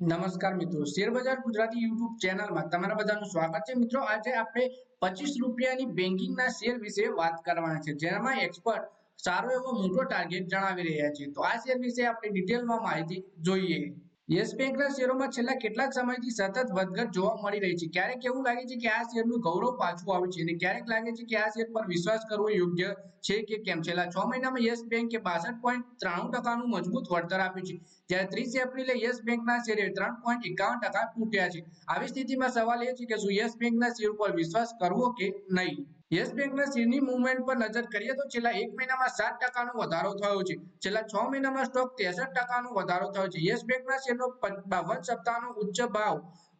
નમસ્કાર મિત્રો. શેરબજાર ગુજરાતી યુટ્યુબ ચેનલમાં તમારા બધાનું સ્વાગત છે. મિત્રો, આજે આપણે પચીસ રૂપિયાની બેન્કિંગના શેર વિશે વાત કરવાના છે. જેમાં એક્સપર્ટ સારો એવો મોટો ટાર્ગેટ જણાવી રહ્યા છે. તો આ શેર વિશે આપણે ડિટેલમાં માહિતી જોઈએ. યસ બેંકના શેરોમાં છેલ્લા કેટલાક સમયથી સતત વધઘટ જોવા મળી રહી છે. ક્યારેક એવું લાગે છે કે આ શેરનું ગૌરવ પાછું આવ્યું છે અને ક્યારેક લાગે છે કે આ શેર પર વિશ્વાસ કરવો યોગ્ય છે કે કેમ? છેલ્લા છ મહિનામાં યસ બેંકે બાસઠ પોઈન્ટ ત્રાણું ટકાનું મજબૂત વળતર આપ્યું છે. જ્યારે ત્રીસ એપ્રિલે યસ બેંકના શેરે ત્રણ પોઈન્ટ એકાવન ટકા તૂટ્યા છે. આવી સ્થિતિમાં સવાલ એ છે કે શું યસ બેંકના શેર પર વિશ્વાસ કરવો કે નહીં? યસ બેંકના શેરની મુવમેન્ટ પર નજર કરીએ તો છેલ્લા એક મહિનામાં સાત ટકાનો વધારો થયો છે. છેલ્લા છ મહિનામાં સ્ટોક ત્રેસઠ ટકાનો વધારો થયો છે. યસ બેંકના શેરનો બાવન સપ્તાહનો ઉચ્ચ ભાવ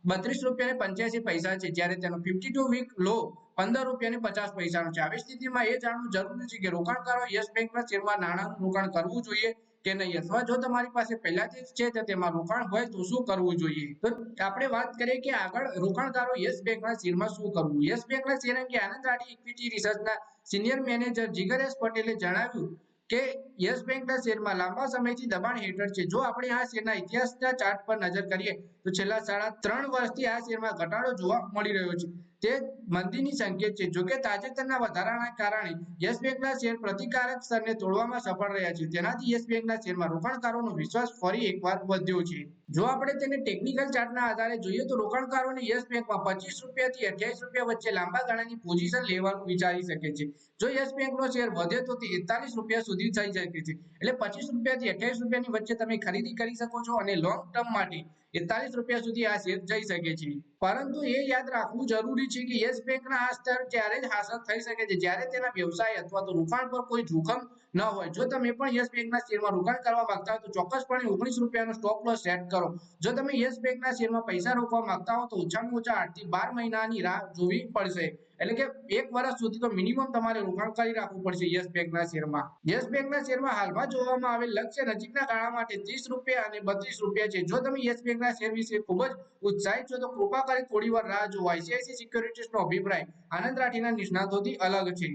બત્રીસ રૂપિયા પંચ્યાસી પૈસા છે. જ્યારે તેનો ફિફ્ટી ટુ વીક લો પંદર રૂપિયા પચાસ પૈસાનો છે. આવી સ્થિતિમાં એ જાણવું જરૂરી છે કે રોકાણકારો યસ બેંકના શેરમાં નાણાંનું રોકાણ કરવું જોઈએ કે નહીં? અથવા જો તમારી પાસે પહેલાથી જ છે તો તેમાં રોકાણ હોય તો શું કરવું જોઈએ? તો આપણે વાત કરીએ કે આગળ રોકાણકારો યસ બેંકના શેરમાં શું કરવું? યસ બેંકના શેર અંગે આનંદ રાઠી ઇક્વિટી રિસર્ચના સિનિયર મેનેજર જીગર એસ પટેલે જણાવ્યું કે યસ બેંકના શેરમાં લાંબા સમયથી દબાણ હેઠળ છે. જો આપણે આ શેરના ઇતિહાસના ચાર્ટ પર નજર કરીએ, તો છેલ્લા સાડા ત્રણ વર્ષથી આ શેરમાં ઘટાડો જોવા મળી રહ્યો છે. તે મંદીની સંકેત છે. જોકે તાજેતરના વધારાના કારણે યસ બેંકના શેર પ્રતિકારક સ્તરને તોડવામાં સફળ રહ્યા છે. તેનાથી યસ બેંકના શેરમાં રોકાણકારોનો વિશ્વાસ ફરી એકવાર વધ્યો છે. જો આપણે તેને ટેકનિકલ ચાર્ટના આધારે જોઈએ તો રોકાણકારોને યસ બેંકમાં પચીસ રૂપિયાથી અઠ્યાવીસ રૂપિયા વચ્ચે લાંબા ગાળાની પોઝિશન લેવાનું વિચારી શકે છે. જો યસ બેંકનો શેર વધે તો તે એકતાલીસ રૂપિયા સુધી થઈ શકે છે. એટલે પચીસ રૂપિયાથી અઠ્યાવીસ રૂપિયાની વચ્ચે તમે ખરીદી કરી શકો છો અને લોંગ ટર્મ માટે એકતાલીસ રૂપિયા સુધી આ શેર જઈ શકે છે. પરંતુ એ યાદ રાખવું જરૂરી છે કે યસ બેંકના આ સ્તર ત્યારે જ હાંસલ થઈ શકે છે. જ્યારે તેના વ્યવસાય અથવા તો રોકાણ પર કોઈ જોખમ ન હોય. જો તમે પણ યસ બેંકના શેરમાં રોકાણ કરવા માંગતા હો તો ચોક્કસપણે ઓગણીસ રૂપિયાનો સ્ટોપ લોસ સેટ કરો. જો તમે યસ બેંકના શેરમાં પૈસા રોકવા માંગતા હો તો ઓછામાં ઓછા આઠથી બાર મહિનાની રાહ જોવી પડશે. એટલે કે એક વર્ષ સુધી તો મિનિમમ તમારે રોકાણ કરી રાખવું પડશે યસ બેંકના શેરમાં. યસ બેંકના શેરમાં હાલમાં જોવામાં આવેલ લક્ષ્ય નજીકના ગાળા માટે ત્રીસ રૂપિયા અને બત્રીસ રૂપિયા છે. જો તમે યસ બેંકના શેર વિશે ખૂબ જ ઉત્સાહિત છો તો કૃપા કરી થોડી વાર રાહ જો આઈસીઆઈસી સિક્યોરિટીઝનો અભિપ્રાય આનંદ રાઠીના નિષ્ણાતોથી અલગ છે.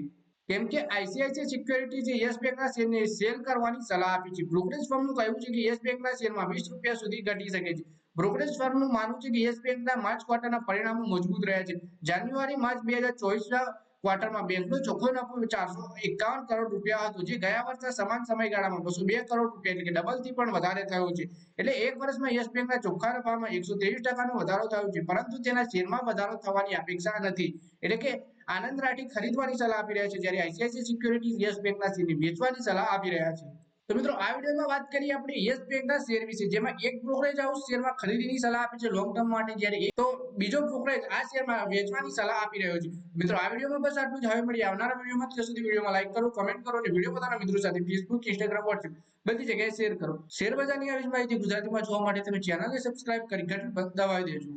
કેમ કે આઈસીઆઈસીઆઈ સિક્યોરિટીઝે યસ બેંકના શેરને સેલ કરવાની સલાહ આપી છે. બ્રોકરેજ ફર્મનું કહેવું છે કે યસ બેંકના શેરમાં વીસ રૂપિયા સુધી ઘટી શકે છે. બ્રોકરેજ ફર્મનું માનવું છે કે યસ બેંકના માર્ચ ક્વાર્ટરના પરિણામો મજબૂત રહ્યા છે. જાન્યુઆરી માર્ચ બે હજાર ચોવીસના ક્વાર્ટરમાં બેંકનો ચોખ્ખો નફો ચારસો એકાવન કરોડ રૂપિયા હતો. જે ગયા વર્ષના સમાન સમયગાળામાં બસો બે કરોડ રૂપિયા એટલે કે ડબલથી પણ વધારે થયો છે. એટલે એક વર્ષમાં યસ બેંકના ચોખ્ખા નફામાં એકસો ત્રેવીસ ટકાનો વધારો થયો છે. પરંતુ તેના શેરમાં વધારો થવાની અપેક્ષા નથી. એટલે કે આનંદ રાઠી ખરીદવાની સલાહ આપી રહ્યા છે. જ્યારે આઈસીઆઈસી સિક્યોરિટીઝ યસ બેંકના શેરને વેચવાની સલાહ આપી રહ્યા છે. તો મિત્રો, આ વિડીયોમાં વાત કરીએ આપણે યસ બેંકના શેર વિશે. જેમાં એક બ્રોકરેજ હાઉસ શેરમાં ખરીદીની સલાહ આપે છે લોંગ ટર્મ માટે જ્યારે તો બીજો બ્રોકરેજ આ શેરમાં વેચવાની સલાહ આપી રહ્યો છે. મિત્રો, આ વિડીયોમાં બસ આટલું જ. હવે મળી આવનારા વિડીયોમાં. ત્યાં સુધી વિડીયોમાં લાઈક કરો કમેન્ટ કરો અને વીડિયો પોતાના મિત્રો સાથે ફેસબુક ઇન્સ્ટાગ્રામ વોટ્સએપ બધી જગ્યાએ શેર કરો. શેર બજારની આવી માહિતી ગુજરાતીમાં જોવા માટે તમે ચેનલને સબસ્ક્રાઇબ કરી ઘંટી દબાવી દેજો.